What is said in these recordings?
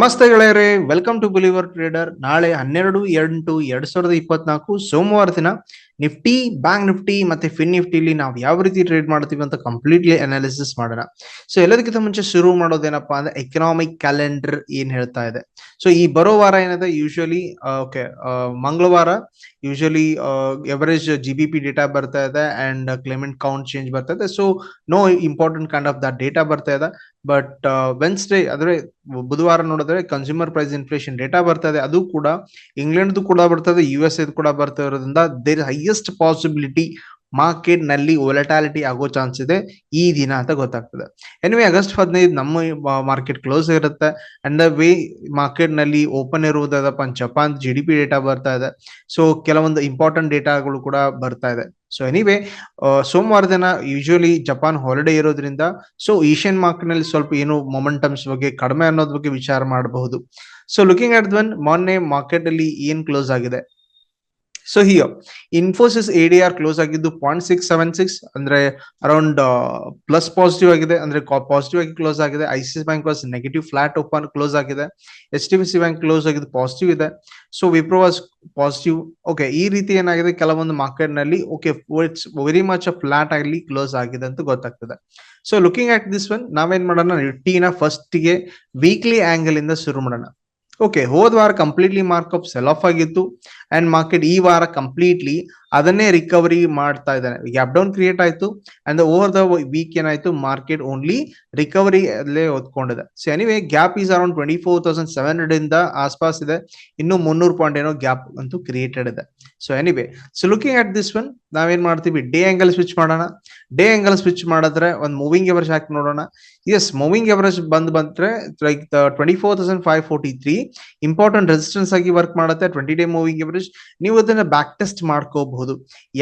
ನಮಸ್ತೆ ಗೆಳೆಯರೇ welcome to believer trader ನಾಳೆ ಹನ್ನೆರಡು ಎಂಟು ಎರಡ್ ಸಾವಿರದ ಇಪ್ಪತ್ನಾಲ್ಕು ಸೋಮವಾರ ದಿನ ನಿಫ್ಟಿ, ಬ್ಯಾಂಕ್ ನಿಫ್ಟಿ ಮತ್ತೆ ಫಿನ್ ನಿಫ್ಟಿಲಿ ನಾವು ಯಾವ ರೀತಿ ಟ್ರೇಡ್ ಮಾಡ್ತೀವಿ ಅಂತ ಕಂಪ್ಲೀಟ್ಲಿ ಅನಾಲಿಸಿಸ್ ಮಾಡೋಣ. ಸೊ ಎಲ್ಲದಕ್ಕಿಂತ ಮುಂಚೆ ಶುರು ಮಾಡೋದೇನಪ್ಪಾ ಅಂದ್ರೆ ಎಕನಾಮಿಕ್ ಕ್ಯಾಲೆಂಡರ್ ಏನ್ ಹೇಳ್ತಾ ಇದೆ. ಸೊ ಈ ಬರೋ ವಾರ ಏನಿದೆ? ಯೂಶಲಿ ಓಕೆ ಮಂಗಳವಾರ usually average G B P data ಬರ್ತಾ ಇದೆ ಅಂಡ್ ಕ್ಲೈಮೆಂಟ್ ಕೌಂಟ್ ಚೇಂಜ್ ಬರ್ತಾ ಇದೆ. So no important kind of that data ಬರ್ತಾ ಇದೆ. ಬಟ್ ವೆನ್ಸ್ಡೇ ಅಂದ್ರೆ ಬುಧವಾರ ನೋಡಿದ್ರೆ ಕನ್ಸ್ಯೂಮರ್ ಪ್ರೈಸ್ ಇನ್ಫ್ಲೇಷನ್ ಡೇಟಾ ಬರ್ತಾ ಇದೆ. ಅದು ಕೂಡ ಇಂಗ್ಲೆಂಡ್ ಕೂಡ ಬರ್ತದೆ ಯು ಎಸ್ ಕೂಡ ಬರ್ತಾ ಇರೋದ್ರಿಂದ ದೇರ್ ಹೈಯೆಸ್ಟ್ ಪಾಸಿಬಿಲಿಟಿ ಮಾರ್ಕೆಟ್ನಲ್ಲಿ ವೊಲಟಾಲಿಟಿ ಆಗೋ ಚಾನ್ಸ್ ಇದೆ ಈ ದಿನ ಅಂತ ಗೊತ್ತಾಗ್ತದೆ. ಎನಿವೆ ಆಗಸ್ಟ್ ಹದಿನೈದು ನಮ್ಮ ಮಾರ್ಕೆಟ್ ಕ್ಲೋಸ್ ಇರುತ್ತೆ. ಅಂಡ್ ದ ವೇ ಮಾರ್ಕೆಟ್ನಲ್ಲಿ open ಇರುವುದಪ್ಪ Japan G D P data ಬರ್ತಾ ಇದೆ. ಸೊ ಕೆಲವೊಂದು ಇಂಪಾರ್ಟೆಂಟ್ ಡೇಟಾಗಳು ಕೂಡ ಬರ್ತಾ ಇದೆ. ಸೊ ಎನಿವೆ ಸೋಮವಾರ ದಿನ ಯೂಶಲಿ ಜಪಾನ್ ಹಾಲಿಡೇ ಇರೋದ್ರಿಂದ ಸೊ ಏಷ್ಯನ್ ಮಾರ್ಕೆಟ್ನಲ್ಲಿ ಸ್ವಲ್ಪ ಏನು ಮೊಮೆಂಟಮ್ಸ್ ಬಗ್ಗೆ ಕಡಿಮೆ ಅನ್ನೋದ್ ಬಗ್ಗೆ ವಿಚಾರ ಮಾಡಬಹುದು. ಸೊ ಲುಕಿಂಗ್ ಅಟ್ ದನ್ ಮೊನ್ನೆ ಮಾರ್ಕೆಟ್ ಅಲ್ಲಿ ಏನ್ ಕ್ಲೋಸ್ ಆಗಿದೆ? So here Infosys A D R close ಆಗಿದ್ದು ಪಾಯಿಂಟ್ ಸಿಕ್ಸ್ ಸೆವೆನ್ ಸಿಕ್ಸ್ ಅಂದ್ರೆ ಅರೌಂಡ್ ಪ್ಲಸ್ ಪಾಸಿಟಿವ್ ಆಗಿದೆ, ಅಂದ್ರೆ ಪಾಸಿಟಿವ್ ಆಗಿ ಕ್ಲೋಸ್ ಆಗಿದೆ. I C bank was negative flat open close ಆಗಿದೆ. H D B C bank close ಆಗಿದ್ದು positive ಇದೆ. So Wipro was positive okay ಈ ರೀತಿ ಏನಾಗಿದೆ? ಕೆಲವೊಂದು ಮಾರ್ಕೆಟ್ನಲ್ಲಿ okay it's very much flat ಆಗಲಿ ಕ್ಲೋಸ್ ಆಗಿದೆ ಅಂತ ಗೊತ್ತಾಗ್ತದೆ. So looking at this one ನಾವೇನ್ ಮಾಡೋಣ? ಟೀನ ಫಸ್ಟ್ಗೆ ವೀಕ್ಲಿ ಆಂಗಲ್ ಇಂದ ಶುರು ಮಾಡೋಣ. ಓಕೆ ಹೋದ್ ವಾರ ಕಂಪ್ಲೀಟ್ಲಿ ಮಾರ್ಕಪ್ ಸೆಲ್ ಆಫ್ ಆಗಿತ್ತು. ಅಂಡ್ ಮಾರ್ಕೆಟ್ ಈ ವಾರ ಕಂಪ್ಲೀಟ್ಲಿ ಅದನ್ನೇ ರಿಕವರಿ ಮಾಡ್ತಾ ಇದ್ದಾನೆ. ಗ್ಯಾಪ್ ಡೌನ್ ಕ್ರಿಯೇಟ್ ಆಯ್ತು ಅಂಡ್ ಓವರ್ ದ ವೀಕ್ ಏನಾಯ್ತು? ಮಾರ್ಕೆಟ್ ಓನ್ಲಿ ರಿಕವರಿ ಅಲ್ಲೇ ಹೊತ್ಕೊಂಡಿದೆ. So anyway gap is around twenty four thousand seven hundred ಇಂದ ಆಸ್ಪಾಸ್ ಇದೆ. ಇನ್ನು ಮುನ್ನೂರು ಪಾಯಿಂಟ್ ಏನೋ ಗ್ಯಾಪ್ ಅಂತೂ ಕ್ರಿಯೇಟೆಡ್ ಇದೆ. So anyway so looking at this one ನಾವೇನ್ ಮಾಡ್ತೀವಿ? ಡೇ ಆಂಗಲ್ ಸ್ವಿಚ್ ಮಾಡೋಣ. ಡೇ ಆಂಗಲ್ ಸ್ವಿಚ್ ಮಾಡಿದ್ರೆ ಒಂದು ಮೂವಿಂಗ್ ಎವರೇಜ್ ಹಾಕಿ ನೋಡೋಣ. ಎಸ್ ಮೂವಿಂಗ್ ಎವರೇಜ್ ಬಂದ್ ಬಂದ್ರೆ like twenty four thousand five forty three important resistance ಆಗಿ ವರ್ಕ್ ಮಾಡುತ್ತೆ. ಟ್ವೆಂಟಿ ಡೇ ಮೂವಿಂಗ್ ಎವರೇಜ್ ನೀವು ಅದನ್ನ ಬ್ಯಾಕ್ ಟೆಸ್ಟ್ ಮಾಡ್ಕೋಬಹುದು.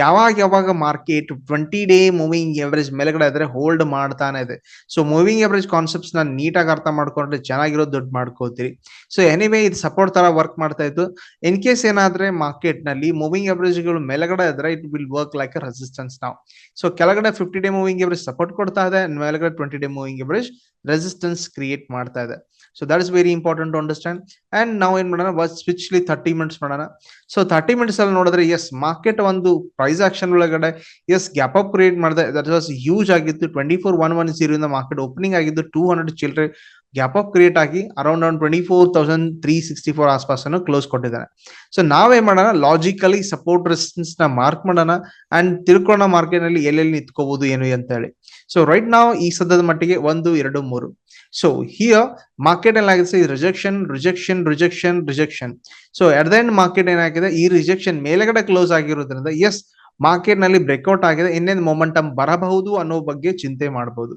ಯಾವಾಗ ಯಾವಾಗ market twenty day moving average ಮೇಲೆಗಡೆ ಇದ್ರೆ ಹೋಲ್ಡ್ ಮಾಡ್ತಾನೆ ಇದೆ. ಸೊ ಮೂವಿಂಗ್ ಎವರೇಜ್ ಕಾನ್ಸೆಪ್ಟ್ಸ್ನ ನೀಟಾಗಿ ಅರ್ಥ ಮಾಡ್ಕೊಂಡ್ರೆ ಚೆನ್ನಾಗಿರೋ ದುಡ್ಡು ಮಾಡ್ಕೋತೀರಿ. ಸೊ ಎನಿವೇ ಇದು ಸಪೋರ್ಟ್ ತರ ವರ್ಕ್ ಮಾಡ್ತಾ ಇತ್ತು. ಇನ್ ಕೇಸ್ ಏನಾದ್ರೆ ಮಾರ್ಕೆಟ್ನಲ್ಲಿ ಮೂವಿಂಗ್ ಎವರೇಜ್ಗಳು ಮೇಲ್ಗಡೆ ಇದ್ರೆ it will work like a resistance ನಾವು ಸೊ ಕೆಳಗಡೆ fifty day moving average support ಕೊಡ್ತಾ ಇದೆ, ಮೇಲ್ಗಡೆ twenty day moving average resistance create ಮಾಡ್ತಾ ಇದೆ. So that is very important to understand and ನಾವು ಏನ್ ಮಾಡೋಣ ಸ್ವಿಚ್ಲಿ ಥರ್ಟಿ ಮಿನಿಟ್ಸ್ ಮಾಡೋಣ ಸೊ ಥರ್ಟಿ ಮಿನಿಟ್ಸ್ ಅಲ್ಲಿ ನೋಡಿದ್ರೆ ಎಸ್ ಮಾರ್ಕೆಟ್ ಒಂದು ಪ್ರೈಸ್ ಆಕ್ಷನ್ ಒಳಗಡೆ ಎಸ್ ಗ್ಯಾಪ್ ಅಪ್ ಕ್ರಿಯೇಟ್ ಮಾಡಿದೆ ದಟ್ ವಾಸ್ ಹ್ಯೂಜ್ ಆಗಿತ್ತು. Twenty four one one zero ಇಂದ ಮಾರ್ಕೆಟ್ ಓಪನಿಂಗ್ ಆಗಿದ್ದು ಟೂ ಹಂಡ್ರೆಡ್ ಚಿಲ್ಡ್ರೆ ಗ್ಯಾಪ್ ಅಪ್ ಕ್ರಿಯೇಟ್ ಆಗಿ around around twenty four thousand three sixty four ಆಸ್ಪಾಸ್ ಅನ್ನು close ಕೊಟ್ಟಿದ್ದಾನೆ ಸೊ ನಾವೇನ್ ಮಾಡೋಣ ಲಾಜಿಕಲಿ ಸಪೋರ್ಟ್ ರೆಸಿಸ್ಟೆನ್ಸ್ನ ಮಾರ್ಕ್ ಮಾಡೋಣ ಅಂಡ್ ತಿಳ್ಕೊಳ್ಳೋಣ ಮಾರ್ಕೆಟ್ನಲ್ಲಿ ಎಲ್ಲೆಲ್ಲಿ ನಿಂತ್ಕೋಬಹುದು ಏನು ಅಂತ ಹೇಳಿ. ಸೊ ರೈಟ್ ನಾವು ಈ ಸದ್ಯದ ಮಟ್ಟಿಗೆ ಒಂದು, ಎರಡು, ಮೂರು. ಸೊ ಹಿಯರ್ ಮಾರ್ಕೆಟ್ ಏನಾಗಿದೆ rejection rejection rejection rejection so at the end market ಏನಾಗಿದೆ? ಈ ರಿಜೆಕ್ಷನ್ ಮೇಲೆಗಡೆ ಕ್ಲೋಸ್ ಆಗಿರೋದ್ರಿಂದ ಎಸ್ ಮಾರ್ಕೆಟ್ನಲ್ಲಿ ಬ್ರೇಕ್ಔಟ್ ಆಗಿದೆ. ಇನ್ನೇನು ಮೊಮೆಂಟಮ್ ಬರಬಹುದು ಅನ್ನೋ ಬಗ್ಗೆ ಚಿಂತೆ ಮಾಡಬಹುದು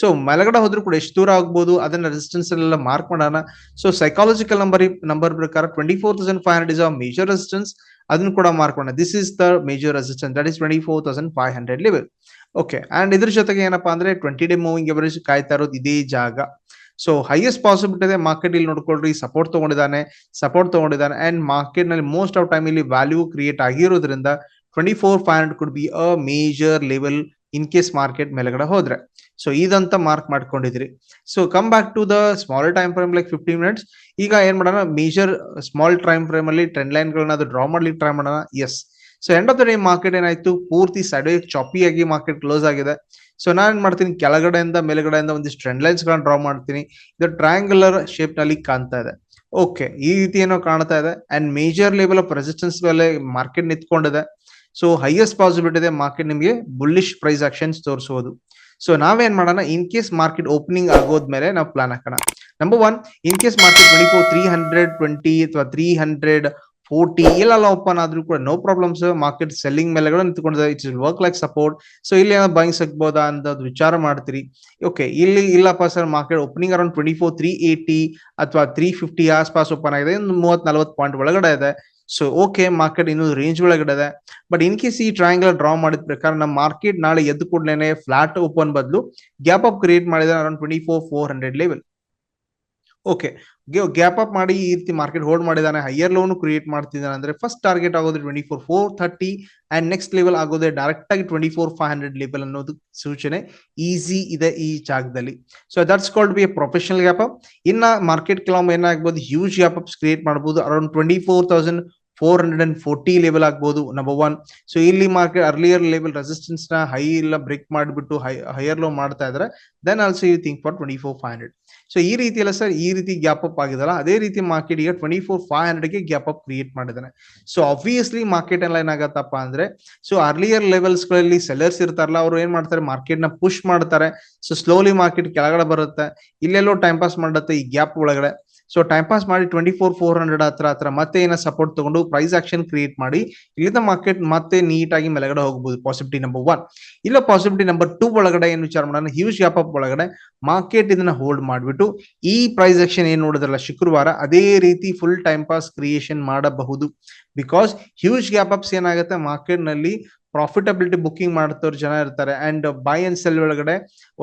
ಸೊ ಮೇಲ್ಗಡೆ ಹೋದ್ರು ಕೂಡ ಎಷ್ಟು ದೂರ ಆಗ್ಬೋದು? ಅದನ್ನ ರೆಸಿಸ್ಟೆನ್ಸ್ ಎಲ್ಲ ಮಾರ್ಕ್ ಮಾಡೋಣ. ಸೊ ಸೈಕಾಲಜಿಕಲ್ ನಂಬರ್ ನಂಬರ್ ಪ್ರಕಾರ twenty four thousand five hundred is a major resistance ಅದನ್ನು ಕೂಡ ಮಾರ್ಕ್ ಮಾಡೋಣ. This is the major resistance that is twenty four thousand five hundred level okay and ಇದ್ರ ಜೊತೆಗೆ ಏನಪ್ಪಾ ಅಂದ್ರೆ ಟ್ವೆಂಟಿ ಡೇ ಮೂವಿಂಗ್ ಎವರೇಜ್ ಕಾಯ್ತಾ ಇರೋದು ಇದೇ ಜಾಗ. ಸೊ ಹೈಯೆಸ್ಟ್ ಪಾಸಿಬಿಲಿಟಿ ಇದೆ ಮಾರ್ಕೆಟ್ ಇಲ್ಲಿ ನೋಡ್ಕೊಳ್ರಿ ಸಪೋರ್ಟ್ ತಗೊಂಡಿದ್ದಾನೆ ಸಪೋರ್ಟ್ ತಗೊಂಡಿದ್ದಾನೆ. ಅಂಡ್ ಮಾರ್ಕೆಟ್ನಲ್ಲಿ ಮೋಸ್ಟ್ ಆಫ್ ಟೈಮ್ ಇಲ್ಲಿ ವ್ಯಾಲ್ಯೂ ಕ್ರಿಯೇಟ್ ಆಗಿರೋದ್ರಿಂದ twenty four five hundred could be a major level in case market ಮೇಲೆಗಡೆ ಹೋದ್ರೆ. ಸೊ ಇದಂತ mark ಮಾಡ್ಕೊಂಡಿದ್ರಿ so come back to the small time frame like fifty minutes ಈಗ ಏನ್ ಮಾಡೋಣ? Major small time frame ಅಲ್ಲಿ trend line ಗಳನ್ನ draw ಮಾಡ್ಲಿಕ್ಕೆ try ಮಾಡೋಣ. Yes so end of the day market ಏನಾಯ್ತು? ಪೂರ್ತಿ ಸೈಡ್ ಚಾಪಿ ಆಗಿ ಮಾರ್ಕೆಟ್ ಕ್ಲೋಸ್ ಆಗಿದೆ. ಸೊ ನಾನು ಏನ್ ಮಾಡ್ತೀನಿ? ಕೆಳಗಡೆಯಿಂದ ಮೇಲ್ಗಡೆಯಿಂದ ಒಂದಿಷ್ಟು ಟ್ರೆಂಡ್ ಲೈನ್ಸ್ ಗಳನ್ನ ಡ್ರಾ ಮಾಡ್ತೀನಿ. ಇದು ಟ್ರಯಾಂಗ್ಯುಲರ್ ಶೇಪ್ನಲ್ಲಿ ಕಾಣ್ತಾ ಇದೆ. ಓಕೆ ಈ ರೀತಿ ಏನೋ ಕಾಣ್ತಾ ಇದೆ. And major level of resistance ಮೇಲೆ ಮಾರ್ಕೆಟ್ ನಿಂತ್ಕೊಂಡಿದೆ. ಸೊ ಹೈಯೆಸ್ಟ್ ಪಾಸಿಬಿಲಿಟಿ ಇದೆ ಮಾರ್ಕೆಟ್ ನಿಮಗೆ ಬುಲ್ಲಿಶ್ ಪ್ರೈಸ್ ಆಕ್ಷನ್ಸ್ ತೋರಿಸಬಹುದು ಸೊ ನಾವೇನ್ ಮಾಡೋಣ? ಇನ್ ಕೇಸ್ ಮಾರ್ಕೆಟ್ ಓಪನಿಂಗ್ ಆಗೋದ್ಮೇಲೆ ನಾವು ಪ್ಲಾನ್ ಹಾಕೋಣ. Number one in case market twenty four three hundred twenty ಅಥವಾ ತ್ರೀ ಹಂಡ್ರೆಡ್ ಫೋರ್ಟಿ ಇಲ್ಲೆಲ್ಲ ಓಪನ್ ಆದ್ರೂ ಕೂಡ ನೋ ಪ್ರಾಬ್ಲಮ್ಸ್ ಮಾರ್ಕೆಟ್ ಸೆಲ್ಲಿಂಗ್ ಮೇಲೆ ಕೂಡ ನಿಂತ್ಕೊಂಡಿದೆ it's work like support so ಇಲ್ಲಿ ಏನೋ ಬೈಂಗ್ ಸಿಗ್ಬೋದಾ ಅಂತ ವಿಚಾರ ಮಾಡ್ತೀರಿ. ಓಕೆ ಇಲ್ಲಿ ಇಲ್ಲಪ್ಪ sir market opening around twenty four three eighty ಅಥವಾ ತ್ರೀ ಫಿಫ್ಟಿ ಆಸ್ಪಾಸ್ ಓಪನ್ ಆಗಿದೆ. ಒಂದು ಮೂವತ್ ನಲ್ವತ್ತು ಪಾಯಿಂಟ್ ಒಳಗಡೆ ಇದೆ. ಸೊ ಓಕೆ ಮಾರ್ಕೆಟ್ ಇನ್ನೂ ರೇಂಜ್ ಒಳಗಡೆ ಇದೆ. ಬಟ್ ಇನ್ ಕೇಸ್ ಈ ಟ್ರಯಾಂಗಲ್ ಡ್ರಾ ಮಾಡಿದ ಪ್ರಕಾರ ನಮ್ಮ ಮಾರ್ಕೆಟ್ ನಾಳೆ ಎದ್ದು ಕೂಡಲೇ ಫ್ಲಾಟ್ ಓಪನ್ ಬದಲು ಗ್ಯಾಪ್ ಅಪ್ ಕ್ರಿಯೇಟ್ ಮಾಡಿದ around twenty four four hundred level okay gap up ಮಾಡಿ ಈ ರೀತಿ ಮಾರ್ಕೆಟ್ ಹೋಲ್ಡ್ ಮಾಡಿದಾನೆ ಹೈಯರ್ ಲೋನ್ ಕ್ರಿಯೇಟ್ ಮಾಡ್ತಿದ್ದಾನೆ ಅಂದ್ರೆ ಫಸ್ಟ್ ಟಾರ್ಗೆಟ್ ಆಗೋದು twenty four four thirty and next level ಆಗೋದೇ ಡೈರೆಕ್ಟ್ ಆಗಿ twenty four five hundred level ಅನ್ನೋದು ಸೂಚನೆ ಈಸಿ ಇದೆ ಈ ಜಾಗದಲ್ಲಿ. So that's called be a professional gap up ಇನ್ನ ಮಾರ್ಕೆಟ್ ಕೆಲವೊಮ್ಮೆ ಏನಾಗಬಹುದು ಹ್ಯೂಜ್ ಗ್ಯಾಪ್ ಅಪ್ಸ್ ಕ್ರಿಯೇಟ್ ಮಾಡಬಹುದು around twenty four thousand four hundred and forty level ಆಗ್ಬೋದು ನಂಬರ್ ಒನ್ ಸೊ ಇಲ್ಲಿ ಮಾರ್ಕೆಟ್ ಅರ್ಲಿಯರ್ ಲೆವೆಲ್ ರೆಸಿಸ್ಟೆನ್ಸ್ನ ಹೈ ಇಲ್ಲ ಬ್ರೇಕ್ ಮಾಡಿಬಿಟ್ಟು ಹೈ ಹೈಯರ್ ಲೋ ಮಾಡ್ತಾ ಇದ್ರೆ. Then also you think for twenty four five hundred so ಈ ರೀತಿ ಎಲ್ಲ ಸರ್ ಈ ರೀತಿ ಗ್ಯಾಪ್ ಅಪ್ ಆಗಿದಲ್ಲ, ಅದೇ ರೀತಿ ಮಾರ್ಕೆಟ್ ಈಗ ಟ್ವೆಂಟಿ ಫೋರ್ ಫೈವ್ ಹಂಡ್ರೆಡ್ಗೆ ಗ್ಯಾಪ್ ಅಪ್ ಕ್ರಿಯೇಟ್ ಮಾಡಿದ್ದಾನೆ. ಸೊ ಆಬ್ವಿಯಸ್ಲಿ ಮಾರ್ಕೆಟ್ ಎಲ್ಲ ಏನಾಗತ್ತಪ್ಪ ಅಂದ್ರೆ ಸೊ ಅರ್ಲಿಯರ್ ಲೆವೆಲ್ಸ್ಗಳಲ್ಲಿ ಸೆಲ್ಲರ್ಸ್ ಇರ್ತಾರಲ್ಲ, ಅವರು ಏನ್ ಮಾಡ್ತಾರೆ ಮಾರ್ಕೆಟ್ನ ಪುಷ್ ಮಾಡ್ತಾರೆ. ಸೊ ಸ್ಲೋಲಿ ಮಾರ್ಕೆಟ್ ಕೆಳಗಡೆ ಬರುತ್ತೆ. ಇಲ್ಲೆಲ್ಲೋ ಟೈಮ್ ಪಾಸ್ ಮಾಡುತ್ತೆ, ಈ ಗ್ಯಾಪ್ ಒಳಗಡೆ. ಸೊ ಟೈಮ್ ಪಾಸ್ ಮಾಡಿ ಟ್ವೆಂಟಿ ಫೋರ್ ಫೋರ್ ಹಂಡ್ರೆಡ್ ಹತ್ರ ಹತ್ರ ಮತ್ತೆ ಏನೋ ಸಪೋರ್ಟ್ ತಗೊಂಡು ಪ್ರೈಸ್ ಆಕ್ಷನ್ ಕ್ರಿಯೇಟ್ ಮಾಡಿ ಇಲ್ಲಿಂದ ಮಾರ್ಕೆಟ್ ಮತ್ತೆ ನೀಟಾಗಿ ಮೇಲ್ಗಡೆ ಹೋಗಬಹುದು ಪಾಸಿಬಿಲಿಟಿ ನಂಬರ್ ಒನ್ ಇಲ್ಲ ಪಾಸಿಬಿಲಿಟಿ ನಂಬರ್ ಟೂ ಒಳಗಡೆ ಏನು ವಿಚಾರ ಮಾಡೋಣ ಹ್ಯೂಜ್ ಗ್ಯಾಪ್ ಅಪ್ ಒಳಗಡೆ ಮಾರ್ಕೆಟ್ ಇದನ್ನ ಹೋಲ್ಡ್ ಮಾಡಿಬಿಟ್ಟು ಈ ಪ್ರೈಸ್ ಆಕ್ಷನ್ ಏನ್ ನೋಡಿದ್ರಲ್ಲ, ಶುಕ್ರವಾರ ಅದೇ ರೀತಿ ಫುಲ್ ಟೈಮ್ ಪಾಸ್ ಕ್ರಿಯೇಷನ್ ಮಾಡಬಹುದು. ಬಿಕಾಸ್ ಹ್ಯೂಜ್ ಗ್ಯಾಪ್ ಅಪ್ಸ್ ಏನಾಗುತ್ತೆ? ಮಾರ್ಕೆಟ್ನಲ್ಲಿ ಪ್ರಾಫಿಟಬಿಲಿಟಿ ಬುಕಿಂಗ್ ಮಾಡ್ತವ್ರು ಜನ ಇರ್ತಾರೆ. ಅಂಡ್ ಬೈ ಅಂಡ್ ಸೆಲ್ ಒಳಗಡೆ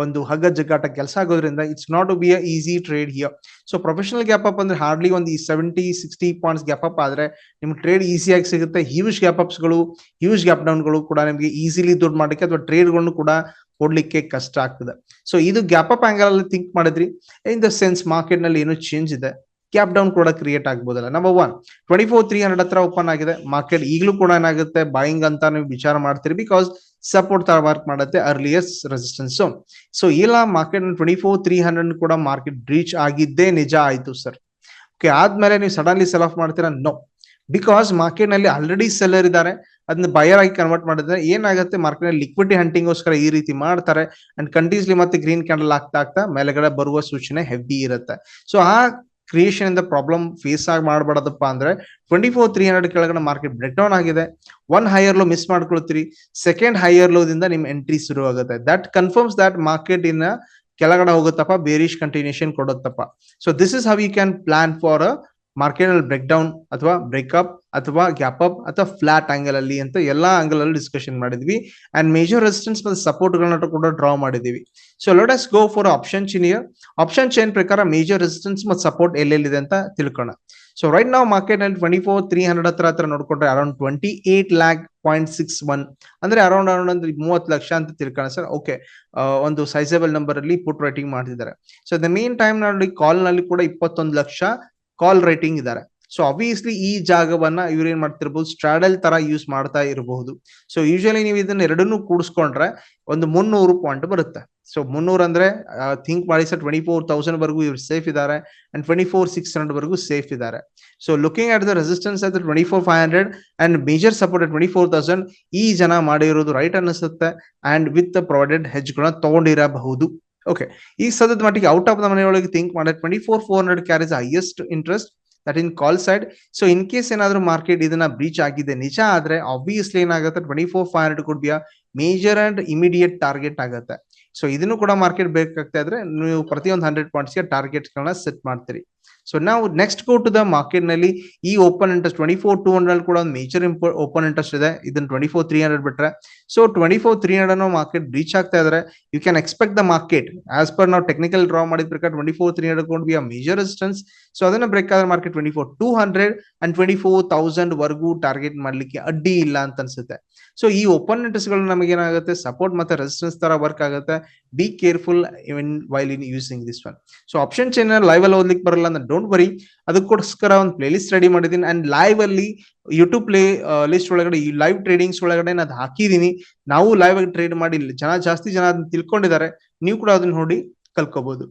ಒಂದು ಹಗ್ಗ ಜಗ್ಗಾಟ ಕೆಲಸ ಆಗೋದ್ರಿಂದ it's not to be a easy trade here so professional gap up ಅಂದ್ರೆ ಹಾರ್ಡ್ಲಿ ಒಂದು seventy sixty points gap up ಆದ್ರೆ ನಿಮ್ಗೆ ಟ್ರೇಡ್ ಈಸಿಯಾಗಿ ಸಿಗುತ್ತೆ. ಹ್ಯೂಜ್ ಗ್ಯಾಪ್ ಅಪ್ಸ್ಗಳು ಹ್ಯೂಜ್ ಗ್ಯಾಪ್ ಡೌನ್ಗಳು ಕೂಡ ನಿಮಗೆ ಈಸಿಲಿ ದುಡ್ಡು ಮಾಡಕ್ಕೆ ಅಥವಾ ಟ್ರೇಡ್ಗಳನ್ನು ಕೂಡ ಕೊಡ್ಲಿಕ್ಕೆ ಕಷ್ಟ ಆಗ್ತದೆ. ಸೊ ಇದು ಗ್ಯಾಪ್ ಅಪ್ ಆಂಗಲ್ ಅಲ್ಲಿ ಥಿಂಕ್ ಮಾಡಿದ್ರಿ. ಇನ್ ದ ಸೆನ್ಸ್ ಮಾರ್ಕೆಟ್ನಲ್ಲಿ ಏನೋ ಚೇಂಜ್ ಇದೆ. ಗ್ಯಾಪ್ ಡೌನ್ ಕೂಡ ಕ್ರಿಯೇಟ್ ಆಗ್ಬೋದಲ್ಲ. Number one twenty four three hundred ಹತ್ರ ಓಪನ್ ಆಗಿದೆ. ಮಾರ್ಕೆಟ್ ಈಗಲೂ ಕೂಡ ಏನಾಗುತ್ತೆ? ಬಾಯಿಂಗ್ ಅಂತ ನೀವು ವಿಚಾರ ಮಾಡ್ತೀರಿ ಬಿಕಾಸ್ ಸಪೋರ್ಟ್ ತರ ವರ್ಕ್ ಮಾಡುತ್ತೆ ಅರ್ಲಿಯಸ್ಟ್ ರೆಸಿಸ್ಟೆನ್ಸ್ ಸೊ ಇಲ್ಲ market twenty four three hundred ಕೂಡ ಮಾರ್ಕೆಟ್ ರೀಚ್ ಆಗಿದ್ದೇ ನಿಜ ಆಯ್ತು ಸರ್ ಓಕೆ ಆದ್ಮೇಲೆ ನೀವು ಸಡನ್ಲಿ ಸೆಲ್ ಆಫ್ ಮಾಡ್ತೀರಾ? ನೋ ಬಿಕಾಸ್ ಮಾರ್ಕೆಟ್ನಲ್ಲಿ ಆಲ್ರೆಡಿ ಸೆಲ್ಲರ್ ಇದ್ದಾರೆ. ಅದನ್ನ ಬಯರ್ ಆಗಿ ಕನ್ವರ್ಟ್ ಮಾಡಿದ್ರೆ ಏನಾಗುತ್ತೆ? ಮಾರ್ಕೆಟ್ನಲ್ಲಿ ಲಿಕ್ವಿಡಿಟಿ ಹಂಟಿಂಗೋಸ್ಕರ ಈ ರೀತಿ ಮಾಡ್ತಾರೆ. ಅಂಡ್ ಕಂಟಿನ್ಯೂಸ್ಲಿ ಮತ್ತೆ ಗ್ರೀನ್ ಕ್ಯಾಂಡಲ್ ಆಗ್ತಾ ಆಗ್ತಾ ಮೇಲೆಗಡೆ ಬರುವ ಸೂಚನೆ ಹೆವಿ ಇರುತ್ತೆ. ಸೊ ಆ ಕ್ರಿಯೇಷನ್ ಇಂದ ಪ್ರಾಬ್ಲಮ್ ಫೇಸ್ ಆಗಿ ಮಾಡಬಾರ್ದಪ್ಪ ಅಂದ್ರೆ ಟ್ವೆಂಟಿ ಫೋರ್ ತ್ರೀ ಹಂಡ್ರೆಡ್ ಕೆಳಗಡೆ ಮಾರ್ಕೆಟ್ ಬ್ರೇಕ್ ಡೌನ್ ಆಗಿದೆ. ಒನ್ ಹೈಯರ್ ಲೋ ಮಿಸ್ ಮಾಡ್ಕೊಳ್ತೀರಿ. ಸೆಕೆಂಡ್ ಹೈಯರ್ ಲೋದಿಂದ ನಿಮ್ ಎಂಟ್ರಿ ಶುರು ಆಗುತ್ತೆ. That confirms that market in ಕೆಳಗಡೆ ಹೋಗುತ್ತಪ್ಪ bearish continuation ಕೊಡುತ್ತಪ್ಪ. So this is how you can plan for market ಅಲ್ಲಿ ಬ್ರೇಕ್ ಡೌನ್ ಅಥವಾ ಬ್ರೇಕಪ್ ಅಥವಾ ಗ್ಯಾಪ್ ಅಪ್ ಅಥವಾ ಫ್ಲಾಟ್ ಆಂಗಲ್ ಅಲ್ಲಿ ಅಂತ ಎಲ್ಲಾ ಆಂಗಲ್ ಅಲ್ಲಿ ಡಿಸ್ಕಷನ್ ಮಾಡಿದ್ವಿ. ಅಂಡ್ ಮೇಜರ್ ರೆಸಿಸ್ಟೆನ್ಸ್ ಮತ್ತು ಸಪೋರ್ಟ್ ಗಳನ್ನ ಕೂಡ ಡ್ರಾ ಮಾಡಿದೀವಿ so let go for option chain here option chain ಪ್ರಕಾರ ಮೇಜರ್ ರೆಸಿಸ್ಟೆನ್ಸ್ ಮತ್ತು ಸಪೋರ್ಟ್ ಎಲ್ಲೆಲ್ಲಿದೆ ಅಂತ ತಿಳ್ಕೋಣ ಸೊ ರೈಟ್ ನಾವು ಮಾರ್ಕೆಟ್ನಲ್ಲಿ ಟ್ವೆಂಟಿ ಫೋರ್ ತ್ರೀ ಹಂಡ್ರೆಡ್ ಹತ್ರ ಹತ್ರ ನೋಡ್ಕೊಂಡ್ರೆ around twenty eight lakh point six one ಅಂದ್ರೆ ಅರೌಂಡ್ ಅರೌಂಡ್ ಅಂದ್ರೆ ಮೂವತ್ತು ಲಕ್ಷ ಅಂತ ತಿಳ್ಕೋಣ ಸರ್. ಓಕೆ ಒಂದು ಸೈಜಬಲ್ ನಂಬರ್ ಅಲ್ಲಿ ಪುಟ್ ರೈಟಿಂಗ್ ಮಾಡ್ತಿದ್ದಾರೆ. ಸೊ ದ ಮೇನ್ ಟೈಮ್ನಲ್ಲಿ ಕಾಲ್ನಲ್ಲಿ ಕೂಡ ಇಪ್ಪತ್ತೊಂದು ಲಕ್ಷ ಕಾಲ್ ರೈಟಿಂಗ್ ಇದ್ದಾರೆ ಸೊ ಅಬ್ವಿಯಸ್ಲಿ ಈ ಜಾಗವನ್ನ ಇವ್ರು ಏನ್ ಮಾಡ್ತಿರ್ಬೋದು ಸ್ಟ್ರಾಡಲ್ ತರ ಯೂಸ್ ಮಾಡ್ತಾ ಇರಬಹುದು. ಸೊ ಯೂಶಲಿ ನೀವು ಇದನ್ನ ಎರಡನ್ನೂ ಕೂಡಿಸ್ಕೊಂಡ್ರೆ ಒಂದು ಮುನ್ನೂರು ಪಾಯಿಂಟ್ ಬರುತ್ತೆ. ಸೊ ಮುನ್ನೂರು ಅಂದ್ರೆ ಥಿಂಕ್ ಮಾಡಿ ಸರ್ ಟ್ವೆಂಟಿ ಫೋರ್ ತೌಸಂಡ್ ವರೆಗೂ ಇವ್ರು ಸೇಫ್ ಇದ್ದಾರೆ and twenty four six hundred ವರೆಗೂ ಸೇಫ್ ಇದ್ದಾರೆ so looking at the resistance at twenty four five hundred and major support twenty four thousand ಈ ಜನ ಮಾಡಿರೋದು ರೈಟ್ ಅನಿಸುತ್ತೆ ಅಂಡ್ ವಿತ್ ಪ್ರೊವೈಡೆಡ್ ಹೆಜ್ ಗಳನ್ನ ತಗೊಂಡಿರಬಹುದು. ಓಕೆ ಈ ಸದ್ಯದ ಮಟ್ಟಿಗೆ ಔಟ್ ಆಫ್ ದ ಮನೆಯೊಳಗೆ ಥಿಂಕ್ ಮಾಡಿ twenty four four hundred carriage highest interest that in call side so in case ಏನಾದರೂ ಮಾರ್ಕೆಟ್ ಇದನ್ನ ಬ್ರೀಚ್ ಆಗಿದೆ, ನಿಜ ಆದ್ರೆ ಆಬ್ವಿಯಸ್ಲಿ ಏನಾಗುತ್ತೆ? Twenty four five hundred could be major and immediate target ಆಗುತ್ತೆ. So ಇದನ್ನು ಕೂಡ ಮಾರ್ಕೆಟ್ ಬೇಕಾಗ್ತಾ ಇದ್ರೆ, ನೀವು ಪ್ರತಿಯೊಂದು ಹಂಡ್ರೆಡ್ ಟಾರ್ಗೆಟ್ಸ್ ಗಳನ್ನ ಸೆಟ್ ಮಾಡ್ತೀರಿ. ಸೊ ನಾವು ನೆಕ್ಸ್ಟ್ ಗೋ ಟು ದ ಮಾರ್ಕೆಟ್ನಲ್ಲಿ ಈ open interest twenty four two hundred ಕೂಡ ಒಂದು ಮೇಜರ್ ಇಂಪ ಓಪನ್ ಇಂಟ್ರೆಸ್ಟ್ ಇದೆ. ಇದನ್ನ ಟ್ವೆಂಟಿ ಫೋರ್ ತ್ರೀ ಹಂಡ್ರೆಡ್ ಬಿಟ್ರೆ. So twenty four three hundred market reach ಆಗ್ತಾ ಇದ್ರೆ you can expect the market as per ನಾವು ಟೆಕ್ನಿಕಲ್ ಡ್ರಾ ಮಾಡಿದ ಪ್ರಕಾರ twenty four three hundred could be a major resistance so ಅದನ್ನ break ಆದ್ರೆ market twenty four two hundred and twenty four thousand ವರ್ಗೂ target ಮಾಡ್ಲಿಕ್ಕೆ ಅಡ್ಡಿ ಇಲ್ಲ ಅಂತ ಅನ್ಸುತ್ತೆ. ಸೊ ಈ ಓಪನ್ ಇಂಟ್ರೆಸ್ಟ್ಗಳು ನಮಗೆ ಏನಾಗುತ್ತೆ? ಸಪೋರ್ಟ್ ಮತ್ತೆ ರೆಸಿಸ್ಟೆನ್ಸ್ ತರ ವರ್ಕ್ ಆಗುತ್ತೆ. Be careful even while in using this one so option chain live ಅಲ್ಲಿ ಓದ್ಲಿಕ್ಕೆ ಬರಲ್ಲ ಅಂದ್ರೆ ಡೋಂಟ್ ವರಿ ಅದಕ್ಕೋಸ್ಕರ ಒಂದು ಪ್ಲೇ ಲಿಸ್ಟ್ ರೆಡಿ ಮಾಡಿದ್ದೀನಿ. ಅಂಡ್ ಲೈವ್ ಅಲ್ಲಿ ಯೂಟ್ಯೂಬ್ ಪ್ಲೇ ಲಿಸ್ಟ್ ಒಳಗಡೆ, ಈ ಲೈವ್ ಟ್ರೇಡಿಂಗ್ಸ್ ಒಳಗಡೆ ನಾನು ಹಾಕಿದೀನಿ. ನಾವು ಲೈವ್ ಆಗಿ ಟ್ರೇಡ್ ಮಾಡಿ, ಜನ, ಜಾಸ್ತಿ ಜನ ಅದನ್ನ ತಿಳ್ಕೊಂಡಿದ್ದಾರೆ. ನೀವು ಕೂಡ ಅದನ್ನ ನೋಡಿ ಕಲ್ಕೋಬಹುದು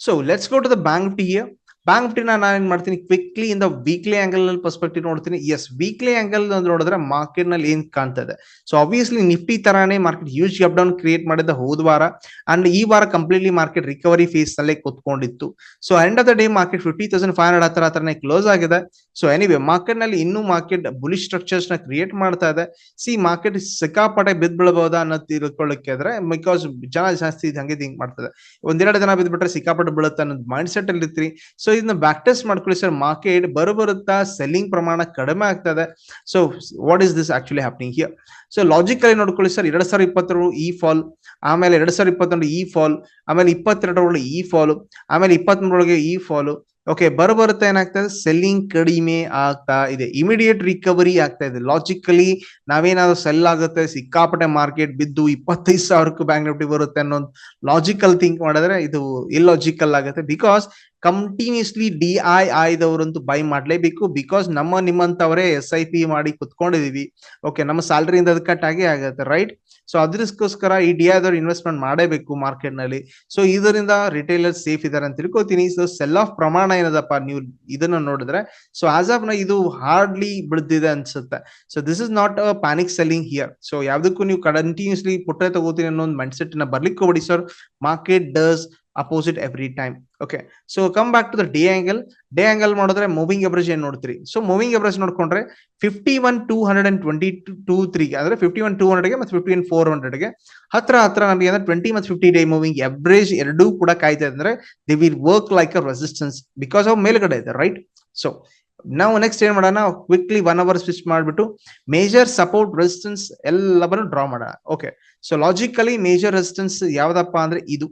so let's go to the bank T bank ನಿಫ್ಟಿನ ನಾನು ಏನ್ ಮಾಡ್ತೀನಿ? ಕ್ವಿಕ್ಲಿ ಇಂದ ವೀಕ್ಲಿ ಆಂಗಲ್ನಲ್ಲಿ ಪರ್ಸ್ಪೆಕ್ಟಿವ್ ನೋಡ್ತೀನಿ. ಎಸ್ ವೀಕ್ಲಿ ಆಂಗಲ್ ನೋಡಿದ್ರೆ ಮಾರ್ಕೆಟ್ನಲ್ಲಿ ಏನ್ ಕಾಣ್ತದೆ ಸೊ ಅಬ್ವಿಯಸ್ಲಿ ನಿಫ್ಟಿ ತರಾನೇ market huge up down create ಮಾಡಿದ ಹೋದ ವಾರ. ಅಂಡ್ ಈ ವಾರ ಕಂಪ್ಲೀಟ್ಲಿ ಮಾರ್ಕೆಟ್ ರಿಕವರಿ ಫೇಸ್ ನಲ್ಲೇ ಕುತ್ಕೊಂಡಿತ್ತು. So end of the day market fifty thousand five hundred ಹತ್ರನೇ ಕ್ಲೋಸ್ ಆಗಿದೆ. ಸೊ ಎನಿವೆ ಮಾರ್ಕೆಟ್ನಲ್ಲಿ ಇನ್ನೂ ಮಾರ್ಕೆಟ್ ಬುಲಿಶ್ ಸ್ಟ್ರಕ್ಚರ್ಸ್ನ ಕ್ರಿಯೇಟ್ ಮಾಡ್ತಾ ಇದೆ. ಸಿ ಮಾರ್ಕೆಟ್ ಸಿಕ್ಕಾಪಟ್ಟೆ ಬಿದ್ದ ಬೀಳಬಹುದಾ ಅನ್ನೋ ತಿಳ್ಕೊಳ್ಳಿಕ್ಕೆ ಆದ್ರೆ ಬಿಕಾಸ್ ಜನ ಜಾಸ್ತಿ ಹಂಗೆ ಥಿಂಕ್ ಮಾಡ್ತದೆ ಒಂದೆರಡು ದಿನ ಬಿದ್ದ್ಬಿಟ್ರೆ ಸಿಕ್ಕಾಪಟ್ಟೆ ಬೀಳುತ್ತೆ ಅನ್ನೋದು ಮೈಂಡ್ ಸೆಟ್ ಅಲ್ಲಿ ಇರ್ತೀರಿ ಸೊ ಇದನ್ನ ಬ್ಯಾಕ್ ಟೆಸ್ಟ್ ಮಾಡ್ಕೊಳ್ಳಿ ಸರ್ ಮಾರ್ಕೆಟ್ ಬರುತ್ತಾ ಸೆಲ್ಲಿಂಗ್ ಪ್ರಮಾಣ ಕಡಿಮೆ ಆಗ್ತದೆ. So what is this actually happening here so logically ನೋಡ್ಕೊಳ್ಳಿ ಸರ್ ಎರಡ್ ಸಾವಿರದ ಇಪ್ಪತ್ತರ ಈ ಫಾಲ್ ಆಮೇಲೆ ಎರಡ್ ಸಾವಿರದ ಇಪ್ಪತ್ತೊಂದು ಈ ಫಾಲ್ ಆಮೇಲೆ ಇಪ್ಪತ್ತೆರಡರೊಳಗೆ ಈ ಫಾಲ್ ಆಮೇಲೆ ಇಪ್ಪತ್ಮೂರೊಳಗೆ ಈ ಫಾಲ್ ಓಕೆ ಬರಬರುತ್ತಾ ಏನಾಗ್ತಾ ಇದೆ ಸೆಲ್ಲಿಂಗ್ ಕಡಿಮೆ ಆಗ್ತಾ ಇದೆ. ಇಮಿಡಿಯೇಟ್ ರಿಕವರಿ ಆಗ್ತಾ ಇದೆ. ಲಾಜಿಕಲಿ ನಾವೇನಾದ್ರು ಸೆಲ್ ಆಗುತ್ತೆ, ಸಿಕ್ಕಾಪಟ್ಟೆ ಮಾರ್ಕೆಟ್ ಬಿದ್ದು ಇಪ್ಪತ್ತೈದು ಸಾವಿರಕ್ಕೂ ಬ್ಯಾಂಕ್ ನಿಫ್ಟಿ ಬರುತ್ತೆ ಅನ್ನೋ ಲಾಜಿಕಲ್ ಥಿಂಕ್ ಮಾಡಿದ್ರೆ ಇದು ಇಲ್ಲಾಜಿಕಲ್ ಆಗುತ್ತೆ. ಬಿಕಾಸ್ ಕಂಟಿನ್ಯೂಸ್ಲಿ ಡಿ ಐ ಆಯ್ದವರಂತೂ ಬೈ ಮಾಡಲೇಬೇಕು ಬಿಕಾಸ್ ನಮ್ಮ ನಿಮ್ಮಂತವರೇ ಎಸ್ ಐ ಪಿ ಮಾಡಿ ಕುತ್ಕೊಂಡಿದೀವಿ. ಓಕೆ ನಮ್ಮ ಸ್ಯಾಲ್ರಿಯಿಂದ ಅದು ಕಟ್ ಆಗೇ ಆಗುತ್ತೆ ರೈಟ್ ಸೊ ಅದಕ್ಕೋಸ್ಕರ ಈ ಡಿ ಐದವ್ರು ಇನ್ವೆಸ್ಟ್ಮೆಂಟ್ ಮಾಡಬೇಕು ಮಾರ್ಕೆಟ್ನಲ್ಲಿ. ಸೊ ಇದರಿಂದ ರಿಟೈಲರ್ ಸೇಫ್ ಇದಾರೆ ಅಂತ ತಿಳ್ಕೊತೀನಿ. ಸೊ ಸೆಲ್ ಆಫ್ ಪ್ರಮಾಣ ಏನದಪ್ಪ ನೀವು ಇದನ್ನ ನೋಡಿದ್ರೆ ಸೊ ಆಸ್ ಆಫ್ನ ಇದು ಹಾರ್ಡ್ಲಿ ಬಿಡ್ದಿದೆ ಅನ್ಸುತ್ತೆ. So this is not a panic selling here so ಯಾವ್ದಕ್ಕೂ ನೀವು ಕಂಟಿನ್ಯೂಸ್ಲಿ ಪುಟ್ಟೆ ತಗೋತೀನಿ ಅನ್ನೋ ಒಂದು ಮೈಂಡ್ ಸೆಟ್ನ ಬರ್ಲಿಕ್ಕೆ ಹೋಗ್ಬಿಡಿ sir market does opposite every time okay so come back to the D angle day angle ಮಾಡಿದ್ರೆ ಮೂವಿಂಗ್ ಎವರೇಜ್ ಏನ್ ನೋಡ್ತೀರಿ? ಸೊ ಮೂವಿಂಗ್ ಎವರೇಜ್ ನೋಡ್ಕೊಂಡ್ರೆ fifty one two hundred and twenty two three ಅಂದ್ರೆ ಫಿಫ್ಟಿ ಒನ್ ಟೂ ಹಂಡ್ರೆಡ್ಗೆ ಮತ್ತು fifty one four ಹಂಡ್ರೆಡ್ಗೆ ಹತ್ರ ಹತ್ರ ನಮಗೆ ಅಂದ್ರೆ ಟ್ವೆಂಟಿ ಮತ್ತು ಫಿಫ್ಟಿ ಡೇ ಮೂವಿಂಗ್ ಎವರೇಜ್ ಎರಡೂ ಕೂಡ ಕಾಯ್ತಾ ಅಂದ್ರೆ they will work like a resistance because of ಮೇಲ್ಗಡೆ ಇದೆ ರೈಟ್ ಸೊ ನಾವು ನೆಕ್ಸ್ಟ್ ಏನ್ ಮಾಡೋಣ? ಕ್ವಿಕ್ಲಿ ಒನ್ ಅವರ್ ಸ್ವಿಚ್ ಮಾಡಿಬಿಟ್ಟು ಮೇಜರ್ ಸಪೋರ್ಟ್ ರೆಸಿಸ್ಟೆನ್ಸ್ ಎಲ್ಲವನ್ನು ಡ್ರಾ ಮಾಡೋಣ. Okay so logically major resistance ಯಾವ್ದಪ್ಪ ಅಂದ್ರೆ ಇದು.